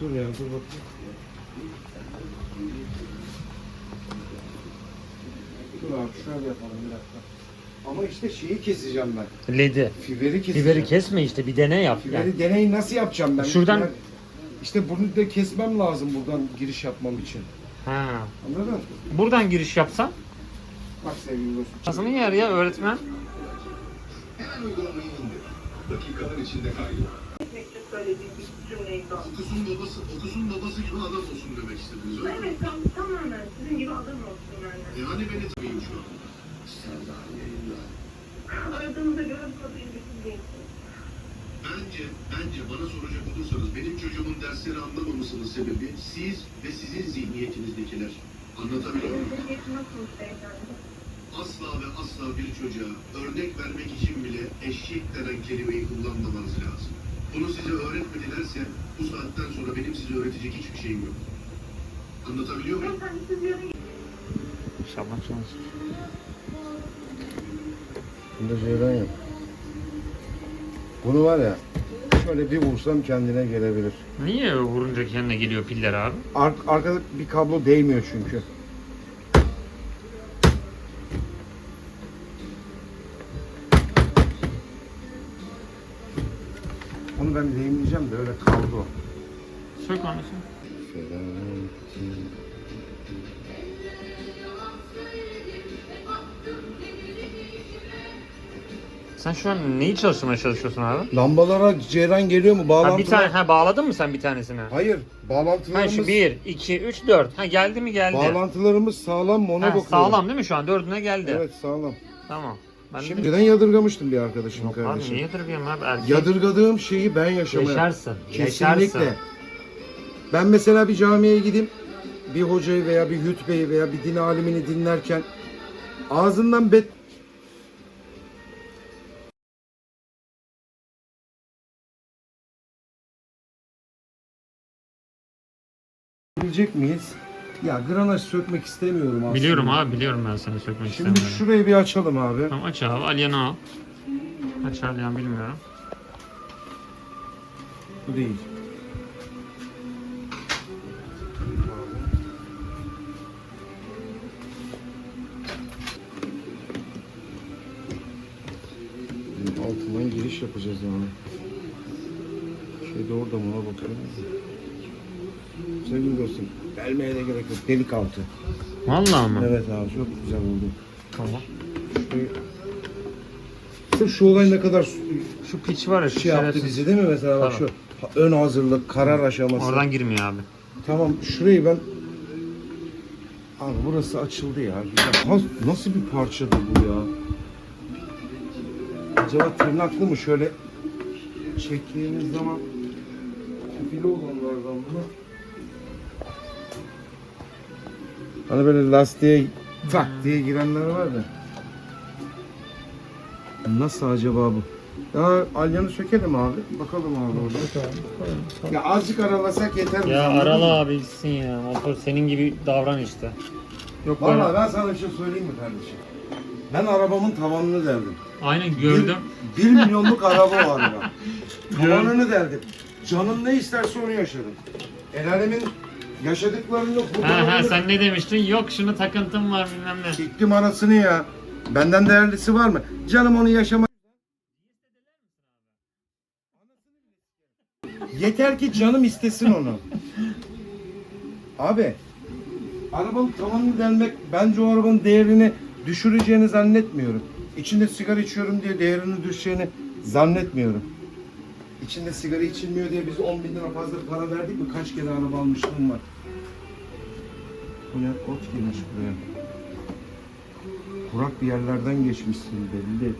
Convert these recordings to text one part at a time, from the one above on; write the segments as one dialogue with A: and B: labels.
A: Dur ya dur bak. Dur abi şöyle yapalım bir dakika. Ama işte şeyi keseceğim ben.
B: Ledi.
A: Fiberi keseceğim.
B: Fiberi kesme işte bir dene yap.
A: Fiberi
B: Yani.
A: deneyi nasıl yapacağım ben?
B: Şuradan-
A: Yani işte bunu da kesmem lazım buradan giriş yapmam için.
B: Ha.
A: Anladın?
B: Buradan giriş yapsan
A: Bak sevgili dostum.
B: nasıl yer ya öğretmen?
C: Hemen uygulamayı indir. Dakikalar içinde kaydol.
D: Söylediğim bir cümleyi son.
C: Okusun babası, okusun babası gibi adam olsun demek istediniz öyle mi?
D: Evet tam, tamamen sizin gibi adam olsun yani.
C: E hani beni tanıyın şu an. Serdar yayında.
D: Aradığınızda görüp bütün değilsin.
C: Bence, bence bana soracak olursanız benim çocuğumun dersleri anlamamasının sebebi siz ve sizin zihniyetinizdkiler. Anlatabiliyor muyum?
D: Zihniyeti nasılmış beyefendi?
C: Asla ve asla bir çocuğa örnek vermek için bile eşek denen kelimeyi kullanmamanız lazım. Bunu size öğretmedilerse bu saatten sonra benim size öğretecek hiçbir şeyim yok. Anlatabiliyor muyum?
B: İnşallah çalışır.
A: Bunu da şeyden yap. Bunu var ya şöyle bir vursam kendine gelebilir.
B: Niye vurunca kendine geliyor piller abi?
A: Ar arkada bir kablo değmiyor çünkü. Ben değmeyeceğim de öyle kaldı o.
B: Sök onu. Sen şu an neyi çalıştırmaya çalışıyorsun abi?
A: Lambalara ceyran geliyor mu?
B: Ha,
A: Bağlantılar...
B: bir tane ha bağladın mı sen bir tanesini?
A: Hayır.
B: Ha
A: Bağlantılarımız,
B: şu 1, 2, 3, 4. Ha geldi mi geldi.
A: bağlantılarımız sağlam mı ona
B: Ha,
A: bakıyorum.
B: sağlam değil mi şu an? Dördüne geldi.
A: Evet sağlam.
B: Tamam. Ben de-
A: Şimdiden yadırgamıştım bir arkadaşım
B: Yok abi
A: kardeşim.
B: niye yadırgıyorum abi? Erkek
A: Yadırgadığım şeyi ben yaşamaya...
B: yaşarsın.
A: Kesinlikle.
B: Yaşarsın.
A: Ben mesela bir camiye gideyim, bir hocayı veya bir hutbeyi veya bir din alimini dinlerken ağzından bet bilecek miyiz? Ya granaj sökmek istemiyorum aslında.
B: Biliyorum abi biliyorum ben seni sökmek
A: Şimdi
B: istemiyorum.
A: şurayı bir açalım abi.
B: Tamam aç abi alyanı al. Aç alyan bilmiyorum.
A: Bu değil. Altından giriş yapacağız yani. Şey de orada mı ona bakıyorum. Sevgili dostum, gelmeye de gerek yok. Delik altı.
B: Vallahi mı?
A: Evet abi çok güzel oldu.
B: Tamam.
A: Şurayı... Sırf şu olay ne kadar
B: Şu piç var ya şu
A: şey yaptı
B: şerefsiz.
A: bizi değil mi mesela bak
B: Tabii.
A: şu ön hazırlık, karar aşaması.
B: Oradan girmiyor abi.
A: Tamam şurayı ben Abi burası açıldı ya. Güzel. Ha, nasıl bir parçadı bu ya? Acaba tırnaklı mı şöyle çektiğimiz zaman küpili olanlardan mı? Hani böyle lastiğe tak diye girenler var da. Nasıl acaba bu? Ya alyanı sökelim abi. Bakalım abi orada. Ya azıcık aralasak yeter. bize,
B: Ya
A: anladın
B: arala abi gitsin ya. Motor senin gibi davran işte. Yok
A: Vallahi
B: bana.
A: ben sana bir şey söyleyeyim mi kardeşim? Ben arabamın tavanını deldim.
B: Aynen gördüm.
A: Bir, bir milyonluk araba var ya. Tavanını deldim. Canım ne isterse onu yaşadım. El alemin yaşadıklarını burada
B: Ha ha sen ne demiştin? Yok şunu takıntım var bilmem ne.
A: Çektim anasını ya. Benden değerlisi var mı? Canım onu yaşama. Yeter ki canım istesin onu. Abi, arabanın tavanını delmek bence o arabanın değerini düşüreceğini zannetmiyorum. İçinde sigara içiyorum diye değerini düşeceğini zannetmiyorum. İçinde sigara içilmiyor diye biz 10 bin lira fazla para verdik mi? Kaç kere araba almışlığım var. Bu ne? Ot girmiş buraya. Kurak bir yerlerden geçmişsin belli.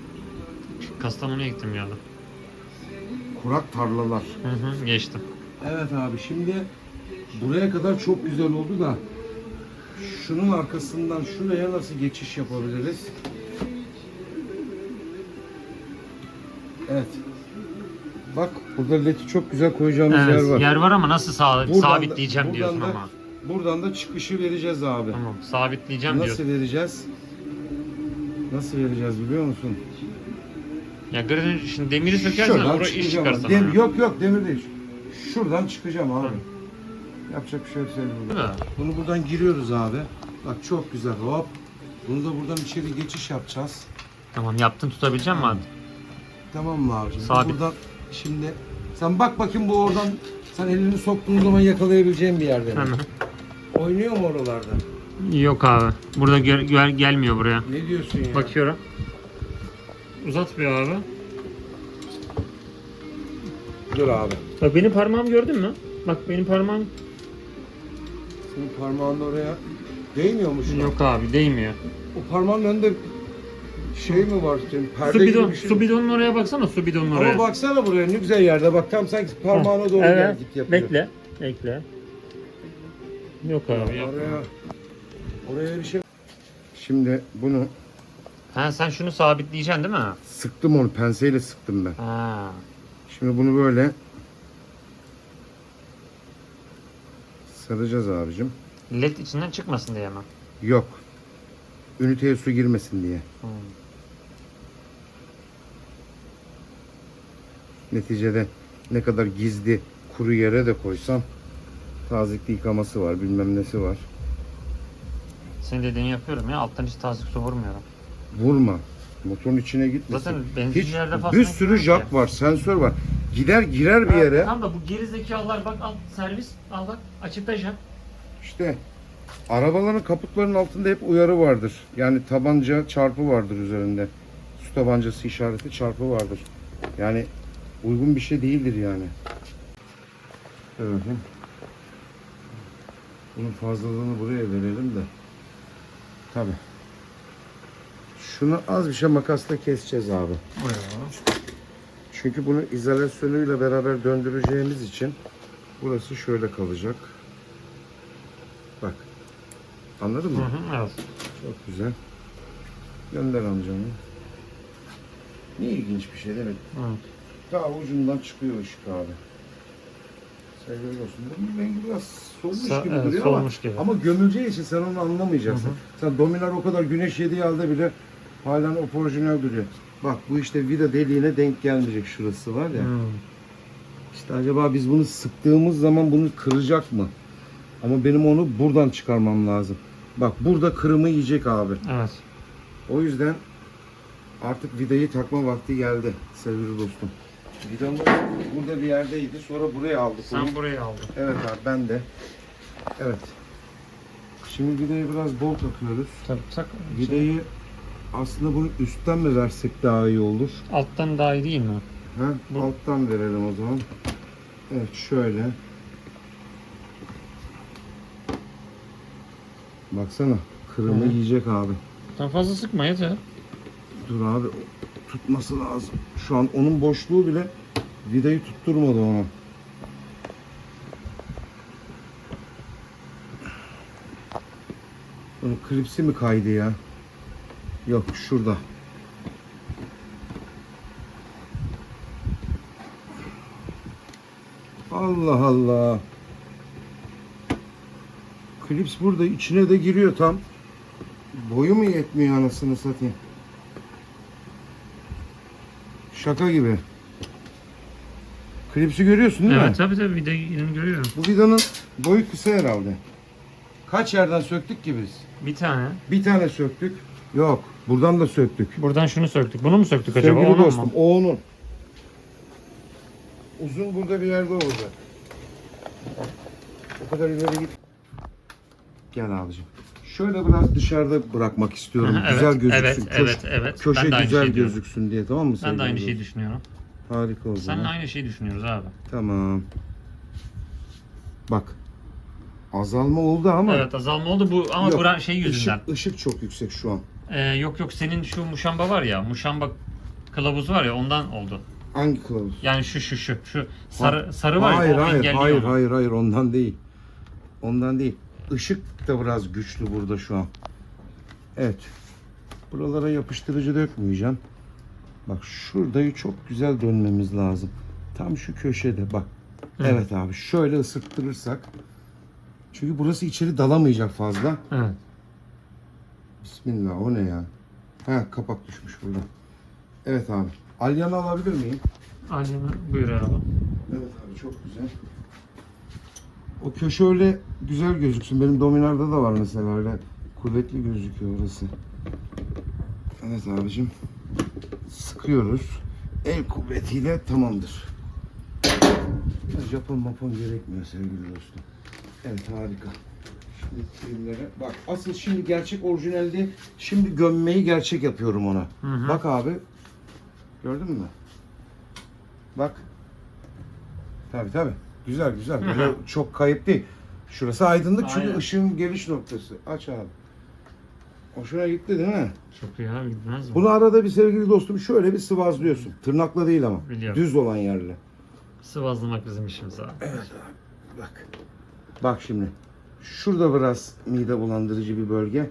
B: Kastamonu'ya gittim ya.
A: Kurak tarlalar.
B: Hı hı geçtim.
A: Evet abi şimdi buraya kadar çok güzel oldu da şunun arkasından şuraya nasıl geçiş yapabiliriz? Evet. Burada ledi çok güzel koyacağımız
B: Evet,
A: yer var.
B: yer var ama nasıl sağ,
A: Buradan da-
B: sabitleyeceğim
A: buradan
B: diyorsun
A: da-
B: ama.
A: Buradan da çıkışı vereceğiz abi.
B: Tamam sabitleyeceğim
A: Nasıl
B: diyorsun.
A: vereceğiz? Nasıl vereceğiz biliyor musun?
B: Ya granül şimdi demiri sökersen oraya iş
A: çıkacağım abi. Dem- yok yok demir değil. Şuradan çıkacağım abi.
B: Hı.
A: Yapacak bir şey yok.
B: Değil mi?
A: Bunu buradan giriyoruz abi. Bak çok güzel hop. Bunu da buradan içeri geçiş yapacağız.
B: Tamam yaptın tutabilecek misin abi?
A: Tamam mı? Bu
B: Sabit.
A: Buradan şimdi sen bak bakayım bu oradan sen elini soktuğun zaman yakalayabileceğin bir yerde. mi?
B: Hemen.
A: Oynuyor mu oralarda?
B: Yok abi. Burada gel- gel- gelmiyor buraya.
A: Ne diyorsun ya?
B: Bakıyorum. Uzat bir abi.
A: Dur abi.
B: Bak benim parmağımı gördün mü? Bak benim parmağım
A: Senin parmağın oraya değmiyor mu şu an?
B: yok abi değmiyor.
A: O parmağın önünde şey mi var senin? Perde
B: Su
A: gibi
B: bidon,
A: bir şey
B: su
A: mi?
B: bidonun oraya baksana su bidonun oraya.
A: Ama baksana buraya ne güzel yerde. Bak tam sanki parmağına doğru gel
B: evet.
A: git yapıyor.
B: Bekle. Bekle. Yok abi yok.
A: Oraya, oraya bir şey... Şimdi bunu
B: Ha sen şunu sabitleyeceksin değil mi?
A: sıktım onu penseyle sıktım ben.
B: Ha.
A: Şimdi bunu böyle saracağız abicim.
B: Led içinden çıkmasın diye mi?
A: Yok. Üniteye su girmesin diye.
B: Hmm.
A: Neticede ne kadar gizli kuru yere de koysam tazikli yıkaması var bilmem nesi var.
B: Senin dediğini yapıyorum ya. Alttan hiç tazik su vurmuyorum.
A: Vurma. Motorun içine gitmesin.
B: Zaten
A: Hiç
B: benzinlerde falan
A: bir sürü jack var, sensör var. Gider girer bir yere.
B: Tamam da bu geri zekalılar bak al servis al bak açıkta jack.
A: İşte arabaların kaputlarının altında hep uyarı vardır. Yani tabanca çarpı vardır üzerinde. Su tabancası işareti çarpı vardır. Yani uygun bir şey değildir yani. Evet. Bunun fazlalığını buraya verelim de. Tabi. Şunu az bir şey makasla keseceğiz abi. Çünkü bunu izolasyonuyla beraber döndüreceğimiz için burası şöyle kalacak. Bak. Anladın
B: Hı
A: mı?
B: hı, evet.
A: Çok güzel. Gönder amcamı. Ne ilginç bir şey değil mi?
B: Evet.
A: Ta ucundan çıkıyor ışık abi. Sevgili olsun. Bunun rengi biraz solmuş
B: Sa-
A: gibi
B: evet,
A: duruyor
B: solmuş
A: ama,
B: gibi.
A: ama gömüleceği için sen onu anlamayacaksın.
B: Hı hı.
A: Sen dominar o kadar güneş yediği halde bile halen orijinal duruyor. Bak bu işte vida deliğine denk gelmeyecek şurası var ya.
B: Hmm.
A: İşte acaba biz bunu sıktığımız zaman bunu kıracak mı? Ama benim onu buradan çıkarmam lazım. Bak burada kırımı yiyecek abi.
B: Evet.
A: O yüzden artık vidayı takma vakti geldi sevgili dostum. Vidamız burada bir yerdeydi. Sonra buraya aldık. onu.
B: Sen burayı aldın.
A: Evet abi ben de. Evet. Şimdi vidayı biraz bol takıyoruz.
B: Tabii tak.
A: Vidayı aslında bunu üstten mi versek daha iyi olur?
B: Alttan daha iyi değil mi?
A: Ha?
B: Bu-
A: Alttan verelim o zaman. Evet şöyle. Baksana kırımı
B: Hı.
A: yiyecek abi.
B: Tam fazla sıkma yeter.
A: Dur abi tutması lazım. Şu an onun boşluğu bile vidayı tutturmadı ona. Bunun klipsi mi kaydı ya? Yok şurada. Allah Allah. Klips burada içine de giriyor tam. Boyu mu yetmiyor anasını satayım? Şaka gibi. Klipsi görüyorsun değil mi?
B: Evet tabii tabii bir de görüyorum.
A: Bu vidanın boyu kısa herhalde. Kaç yerden söktük ki biz?
B: Bir tane.
A: Bir tane söktük. Yok. Buradan da söktük.
B: Buradan şunu söktük. Bunu mu söktük acaba?
A: Sevgili
B: Onu
A: dostum
B: mu?
A: o onun. Uzun burada bir yerde olacak. O kadar ileri git. Gel abicim. Şöyle biraz dışarıda bırakmak istiyorum.
B: Aha,
A: güzel
B: evet,
A: gözüksün.
B: evet,
A: Köş-
B: evet, evet.
A: Köşe
B: Ben de
A: güzel
B: diyorum.
A: gözüksün diye tamam mı?
B: Ben de aynı şeyi düşünüyorum.
A: Harika o zaman.
B: Seninle aynı şeyi düşünüyoruz abi.
A: Tamam. Bak. Azalma oldu ama
B: Evet azalma oldu bu ama
A: Yok,
B: bura şey yüzünden.
A: ışık, ışık çok yüksek şu an.
B: Ee, yok yok senin şu muşamba var ya muşamba kılavuzu var ya ondan oldu.
A: Hangi kılavuz?
B: Yani şu şu şu şu sarı sarı var
A: hayır,
B: ya
A: hayır, hayır,
B: onu.
A: hayır, hayır, ondan değil. Ondan değil. Işık da biraz güçlü burada şu an. Evet. Buralara yapıştırıcı dökmeyeceğim. Bak şurayı çok güzel dönmemiz lazım. Tam şu köşede bak.
B: Evet.
A: Evet abi şöyle ısıttırırsak. Çünkü burası içeri dalamayacak fazla.
B: Evet.
A: Bismillah o ne ya? Ha kapak düşmüş burada. Evet abi. Alyanı alabilir miyim?
B: Alemi buyur abi.
A: Evet abi çok güzel. O köşe öyle güzel gözüksün. Benim Dominar'da da var mesela öyle kuvvetli gözüküyor orası. Evet abicim. Sıkıyoruz. El kuvvetiyle tamamdır. Japon mapon gerekmiyor sevgili dostum. Evet harika. Şimdi trimlere bak asıl şimdi gerçek orijinal değil. Şimdi gömmeyi gerçek yapıyorum ona.
B: Hı hı.
A: Bak abi. Gördün mü? Bak. Tabi tabi. Güzel güzel. Böyle çok kayıp değil. Şurası aydınlık çünkü
B: Aynen.
A: ışığın geliş noktası. Aç abi. Hoşuna gitti değil mi?
B: Çok iyi abi gitmez mi?
A: Bunu arada bir sevgili dostum şöyle bir sıvazlıyorsun. Tırnakla değil ama.
B: Biliyorum.
A: Düz olan yerle.
B: Sıvazlamak bizim işimiz abi.
A: Evet abi. Bak. Bak şimdi. Şurada biraz mide bulandırıcı bir bölge.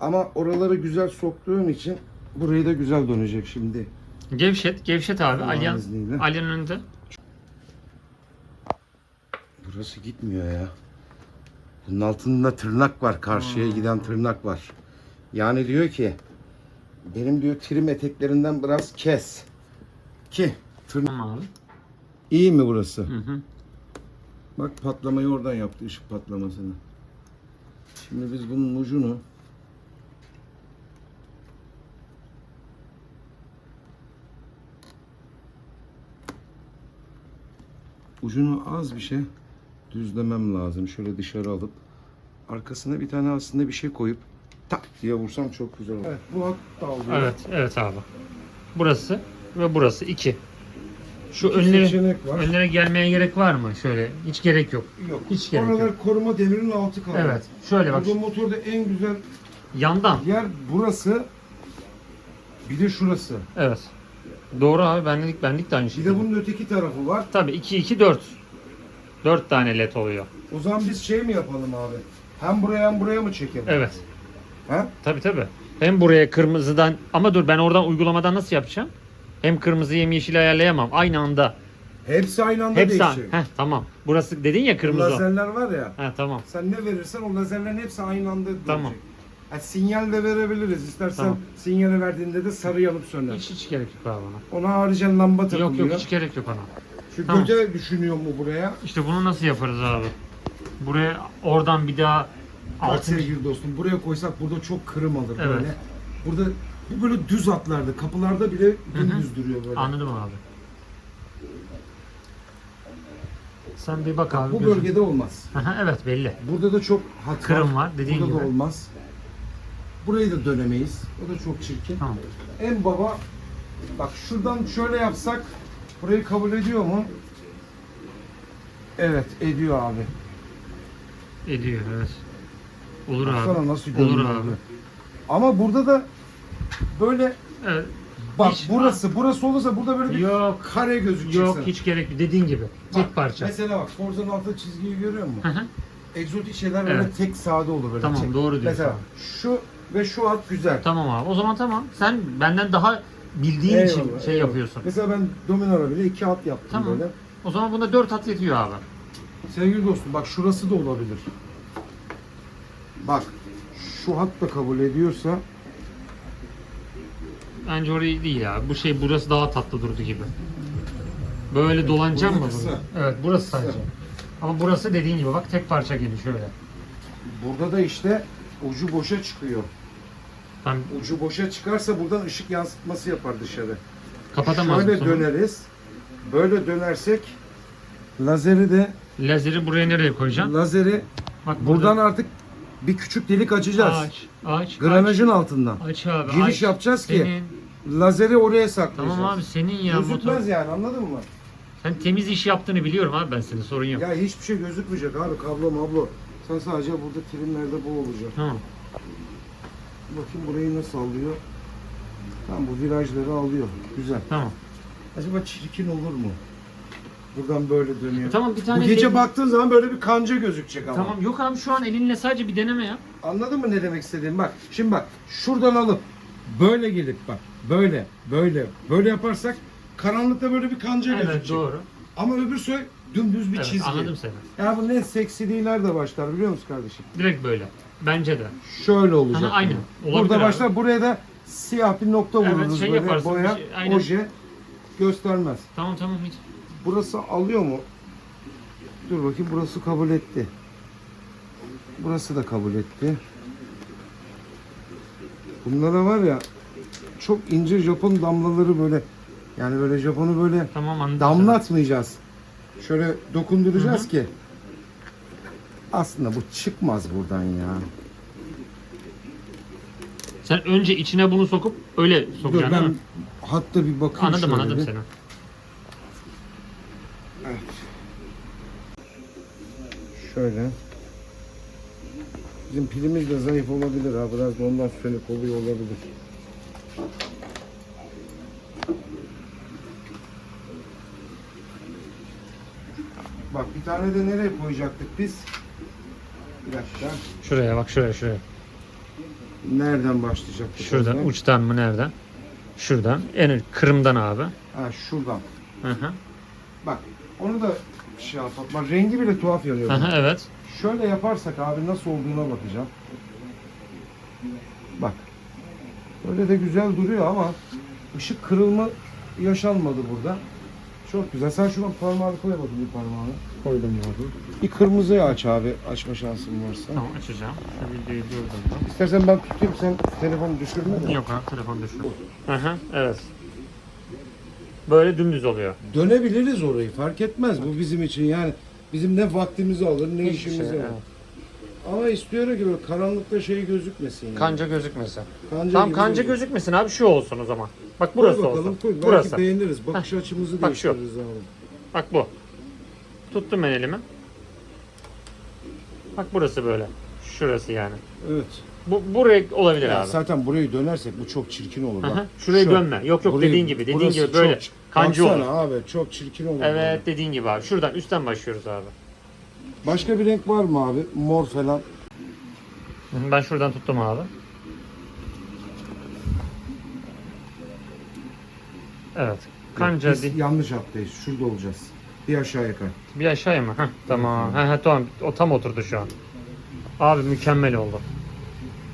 A: Ama oraları güzel soktuğum için burayı da güzel dönecek şimdi.
B: Gevşet, gevşet abi. Alyan,
A: izniyle.
B: Alyan önünde.
A: Burası gitmiyor ya. Bunun altında tırnak var. Karşıya giden tırnak var. Yani diyor ki benim diyor trim eteklerinden biraz kes. Ki tırnak
B: Tamam
A: iyi mi burası?
B: Hı hı.
A: Bak patlamayı oradan yaptı ışık patlamasını. Şimdi biz bunun ucunu ucunu az bir şey düzlemem lazım. Şöyle dışarı alıp arkasına bir tane aslında bir şey koyup tak diye vursam çok güzel olur. Evet, bu hat da
B: Evet, evet abi. Burası ve burası iki. Şu
A: İki
B: önlere,
A: seçenek var.
B: önlere gelmeye gerek var mı? Şöyle hiç gerek yok.
A: Yok.
B: Hiç gerek
A: Oralar
B: yok.
A: koruma demirinin altı kaldı.
B: Evet. Şöyle bak.
A: Burada motorda en güzel
B: Yandan.
A: yer burası. Bir de şurası.
B: Evet. Doğru abi benlik benlik de aynı
A: Bir de bunun öteki tarafı var.
B: Tabii 2 2 4. 4 tane led oluyor.
A: O zaman biz şey mi yapalım abi? Hem buraya hem buraya mı çekelim?
B: Evet.
A: Ha?
B: Tabii tabii. Hem buraya kırmızıdan ama dur ben oradan uygulamadan nasıl yapacağım? Hem kırmızı hem yeşil ayarlayamam. Aynı anda.
A: Hepsi aynı anda
B: Hepsi
A: değişecek.
B: Heh, tamam. Burası dedin ya kırmızı.
A: lazerler var ya.
B: He tamam.
A: Sen ne verirsen o lazerlerin hepsi aynı anda dönecek.
B: Tamam.
A: Ha, sinyal de verebiliriz. İstersen
B: Tamam.
A: sinyali verdiğinde de sarı yanıp söner.
B: Hiç hiç gerek yok abi ona.
A: Ona lamba takılıyor.
B: Yok yok hiç gerek yok ona.
A: Şu
B: Tamam.
A: göce düşünüyor mu buraya?
B: İşte bunu nasıl yaparız abi? Buraya oradan bir daha
A: Bak
B: altın
A: sevgili dostum buraya koysak burada çok kırım alır
B: Evet.
A: böyle. Burada bu böyle düz atlarda, kapılarda bile dümdüz duruyor böyle.
B: Anladım abi. Sen bir bak abi.
A: Bu
B: gözün-
A: bölgede olmaz.
B: Aha, evet belli.
A: Burada da çok hat
B: Kırım var, dediğin
A: Burada da
B: gibi.
A: olmaz. Burayı da dönemeyiz. O da çok çirkin.
B: Tamam.
A: En baba bak şuradan şöyle yapsak burayı kabul ediyor mu? Evet ediyor abi.
B: Ediyor evet. Olur
A: Baksana
B: abi.
A: nasıl
B: Olur
A: görünüyor
B: abi.
A: Ama burada da böyle
B: Evet.
A: bak
B: Hiç-
A: burası burası olursa burada böyle bir
B: Yok.
A: kare gözükecek.
B: Yok
A: sana.
B: hiç gerek yok. Dediğin gibi. Tek
A: Bak,
B: parça.
A: Mesela bak Forza'nın altı çizgiyi görüyor musun?
B: Hı hı.
A: Egzotik şeyler böyle
B: Evet.
A: tek sade olur böyle.
B: Tamam, doğru diyorsun
A: Mesela
B: abi.
A: şu ve şu hat güzel.
B: tamam abi. O zaman tamam. Sen benden daha bildiğin için
A: Eyvallah,
B: şey
A: eyvallah.
B: yapıyorsun.
A: Mesela ben Dominar'a bile iki hat yaptım
B: Tamam.
A: böyle.
B: O zaman bunda 4 at yetiyor abi.
A: Sevgili dostum bak şurası da olabilir. Bak şu hat da kabul ediyorsa
B: Bence orayı değil ya. Bu şey burası daha tatlı durdu gibi. Böyle dolanacağım mı
A: kısa.
B: bunu? Evet burası sadece. Ama burası dediğin gibi bak tek parça gibi şöyle.
A: burada da işte ucu boşa çıkıyor.
B: Ben
A: Ucu boşa çıkarsa buradan ışık yansıtması yapar dışarı.
B: kapatamaz
A: Şöyle
B: mısın?
A: döneriz. Böyle dönersek lazeri de
B: Lazeri buraya nereye koyacaksın?
A: lazeri
B: Bak
A: buradan artık bir küçük delik açacağız.
B: aç, aç,
A: Granajın altından.
B: aç, aç abi.
A: Giriş
B: aç.
A: yapacağız ki
B: Senin,
A: lazeri oraya saklayacağız.
B: tamam abi senin ya motor.
A: Gözükmez yani anladın mı?
B: Sen temiz iş yaptığını biliyorum abi ben senin sorun yok.
A: Ya hiçbir şey gözükmeyecek abi kablo mablo. Sen sadece burada trimlerde bu olacak.
B: Tamam.
A: Bakayım burayı nasıl alıyor. Tamam bu virajları alıyor. Güzel.
B: Tamam.
A: Acaba çirkin olur mu? Buradan böyle dönüyor.
B: Tamam bir
A: Bu
B: tane
A: gece
B: de-
A: baktığın zaman böyle bir kanca gözükecek ama.
B: Tamam yok abi şu an elinle sadece bir deneme yap.
A: Anladın mı ne demek istediğim? Bak şimdi bak şuradan alıp böyle gelip bak böyle böyle böyle yaparsak karanlıkta böyle bir kanca
B: Evet
A: gözükecek.
B: doğru.
A: Ama öbür soy dümdüz bir
B: Evet,
A: çizgi.
B: anladım seni.
A: Ya bu ne seksiliğler de başlar biliyor musun kardeşim?
B: Direkt böyle. Bence de.
A: Şöyle olacak.
B: Aha, aynen.
A: yani. Burada
B: abi.
A: başlar buraya da siyah bir nokta
B: Evet,
A: vururuz
B: şey
A: böyle
B: yaparsın,
A: boya,
B: şey- aynen.
A: oje göstermez.
B: Tamam tamam hiç.
A: Burası alıyor mu? Dur bakayım burası kabul etti. Burası da kabul etti. Bunlara var ya çok ince Japon damlaları böyle yani böyle Japon'u böyle
B: Tamam anladım.
A: damlatmayacağız. Şöyle dokunduracağız ki aslında bu çıkmaz buradan ya.
B: Sen önce içine bunu sokup öyle
A: Dur
B: sokacaksın değil
A: ben
B: mi?
A: hatta bir bakayım
B: Anladım
A: şöyle
B: anladım
A: bir.
B: seni.
A: Evet. Şöyle. Bizim pilimiz de zayıf olabilir ha. Biraz da ondan sönük oluyor olabilir. Bak bir tane de nereye koyacaktık biz? Bir dakika.
B: Şuraya bak şuraya şuraya.
A: Nereden başlayacaktık?
B: Şuradan
A: o zaman?
B: uçtan mı nereden? Şuradan. En kırımdan abi.
A: Ha şuradan.
B: Hı hı.
A: Bak onu da şey yapalım. Bak rengi bile tuhaf yanıyor.
B: Hı hı, evet.
A: Şöyle yaparsak abi nasıl olduğuna bakacağım. Bak. Böyle de güzel duruyor ama ışık kırılma yaşanmadı burada. Çok güzel. Sen şuna parmağını koy bakayım bir parmağını.
B: Koydum abi.
A: Bir kırmızıyı aç abi. Açma şansın varsa.
B: Tamam açacağım. Şu videoyu durdurdum.
A: İstersen ben tutayım sen telefonu düşürme de.
B: Yok abi telefon. Hı hı evet. Böyle dümdüz oluyor.
A: Dönebiliriz orayı fark etmez bu bizim için yani. Bizim ne vaktimizi alır ne
B: Hiçbir
A: işimizi
B: şey,
A: alır.
B: evet.
A: Ama istiyorum ki böyle karanlıkta şey gözükmesin yani.
B: Kanca gözükmesin.
A: Kanca gibi
B: kanca
A: gözükmesin.
B: gözükmesin abi şu olsun o zaman. Bak
A: Koy
B: burası
A: bakalım,
B: olsun.
A: Koy. Belki
B: Burası.
A: beğeniriz. Bakış açımızı
B: Bak şu.
A: değiştiririz abi.
B: Bak bu. Tuttum ben elimi. Bak burası böyle. Şurası yani.
A: Evet.
B: Bu buraya olabilir
A: Ya
B: abi.
A: zaten burayı dönersek bu çok çirkin olur. Bak.
B: hı. Şuraya
A: Şu.
B: dönme. Yok yok
A: Burayı-
B: dediğin gibi. Dediğin
A: burası
B: gibi böyle.
A: çok-
B: Kancı
A: Baksana
B: olur.
A: abi çok çirkin olur.
B: Evet dediğin gibi abi. Şuradan üstten başlıyoruz abi.
A: Başka bir renk var mı abi? Mor falan.
B: Ben şuradan tuttum abi. Evet. Kanca
A: Biz
B: değil.
A: yanlış hattayız. Şurada olacağız. Bir aşağıya kay.
B: Bir aşağıya mı? Heh, tamam. Heh, heh, tamam. O tam oturdu şu an. Abi mükemmel oldu.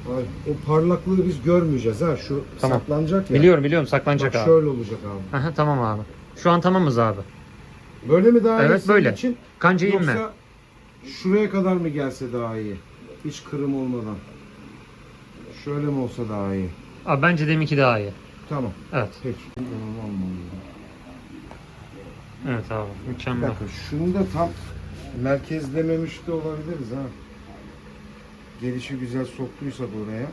A: Abi, o parlaklığı biz görmeyeceğiz ha. Şu
B: Tamam.
A: saklanacak ya.
B: Biliyorum biliyorum saklanacak
A: Bak
B: abi.
A: şöyle olacak abi.
B: Aha, tamam abi. Şu an tamamız abi.
A: Böyle mi daha
B: Evet, böyle.
A: için?
B: Kanca inme.
A: Yoksa şuraya kadar mı gelse daha iyi? Hiç kırım olmadan. Şöyle mi olsa daha iyi?
B: Abi bence deminki daha iyi.
A: Tamam.
B: Evet.
A: Peki.
B: Evet abi
A: Bir
B: mükemmel.
A: dakika şunu da tam merkezlememiş de olabiliriz ha. Gelişi güzel soktuysak oraya.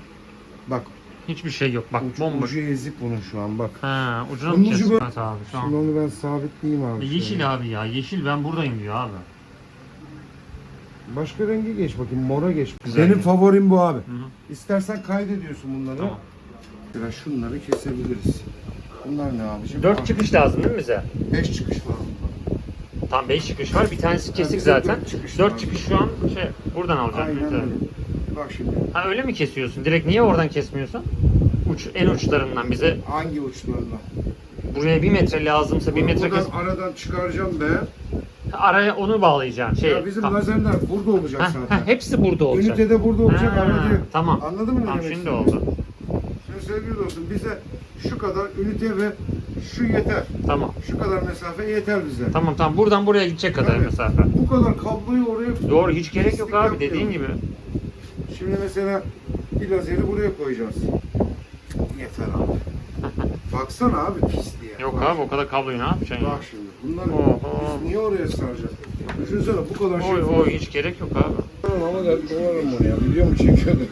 A: Bak
B: Hiçbir şey yok. Bak
A: ucu,
B: bomboş.
A: ucu ezik bunun şu an bak.
B: Ha, ucuna
A: Bunun
B: mı
A: ucu
B: kestin?
A: böyle-
B: Evet abi şu
A: Şimdi
B: an.
A: onu ben sabitleyeyim abi. Şöyle.
B: Yeşil abi ya. Yeşil ben buradayım diyor abi.
A: Başka rengi geç bakayım. Mora geç.
B: Güzel
A: Benim
B: renk.
A: favorim bu abi.
B: Hı hı.
A: İstersen kaydediyorsun bunları.
B: Tamam.
A: Biraz şunları kesebiliriz. Bunlar ne abiciğim?
B: Dört çıkış lazım değil mi bize?
A: 5 çıkış var.
B: Tam 5 çıkış var. Bir tanesi kesik
A: bize
B: zaten.
A: dört çıkış
B: 4
A: lazım.
B: çıkış şu an şey buradan alacağım.
A: Aynen öyle. Bak şimdi
B: Ha öyle mi kesiyorsun? Direkt niye oradan kesmiyorsun? Uç en uçlarından bize
A: hangi uçlarına?
B: buraya bir metre lazımsa bir metre
A: Buradan
B: kes.
A: aradan çıkaracağım be.
B: Araya onu bağlayacaksın. Şey.
A: ya bizim
B: ha,
A: lazerler burada olacak
B: ha,
A: zaten.
B: ha, hepsi burada olacak.
A: Ünitede burada olacak
B: Ha,
A: diyor.
B: Tamam.
A: Anladın mı ne
B: Tamam
A: demek
B: şimdi oldu.
A: Şimdi sevgili dostum bize şu kadar ünite ve şu yeter.
B: Tamam.
A: Şu kadar mesafe yeter bize.
B: Tamam tamam buradan buraya gidecek kadar
A: Tabii.
B: mesafe.
A: Bu kadar kabloyu oraya
B: Doğru hiç gerek yok abi dediğin gibi.
A: Şimdi mesela bir lazeri buraya koyacağız. Yeter abi. Baksana abi pisliğe.
B: Yok
A: Bak
B: abi o kadar kabloyu ne yapacaksın ya?
A: Bak şimdi bunları
B: Oho.
A: biz niye oraya saracağız? Düşünsene bu kadar şey.
B: Oy oy hiç gerek yok abi.
A: Ama da kovarım onu ya. Video mu çekiyorduk?